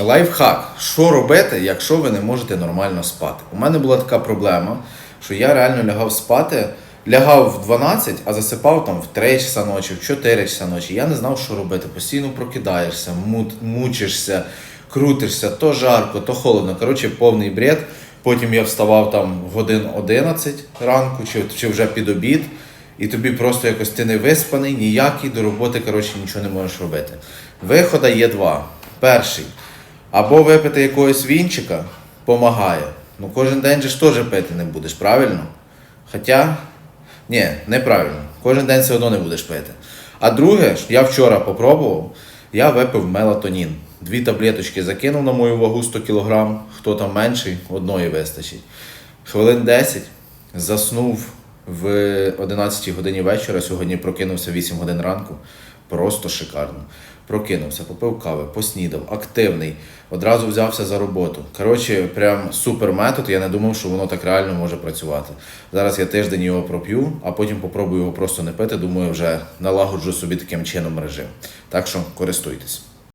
Лайфхак. Що робити, якщо ви не можете нормально спати? У мене була така проблема, що я реально лягав спати, лягав в 12, а засипав там в 3 часа ночі, в 4 часа ночі. Я не знав, що робити. Постійно прокидаєшся, мучишся, крутишся, то жарко, то холодно. Коротше, повний бред. Потім я вставав там в годин 11 ранку чи, чи вже під обід. І тобі просто якось ти не виспаний, ніякий до роботи, коротше, нічого не можеш робити. Вихода є два. Перший. Або випити якогось вінчика помагає. Ну кожен день же ж теж пити не будеш, правильно? Хоча, ні, неправильно. Кожен день все одно не будеш пити. А друге, я вчора попробував, я випив мелатонін. Дві таблеточки закинув на мою вагу 100 кг, хто там менший, одної вистачить. Хвилин 10 заснув в 11 годині вечора, сьогодні прокинувся 8 годин ранку. Просто шикарно. Прокинувся, попив кави, поснідав, активний, одразу взявся за роботу. Коротше, прям супер метод. Я не думав, що воно так реально може працювати. Зараз я тиждень його проп'ю, а потім попробую його просто не пити. Думаю, вже налагоджу собі таким чином режим. Так що користуйтесь.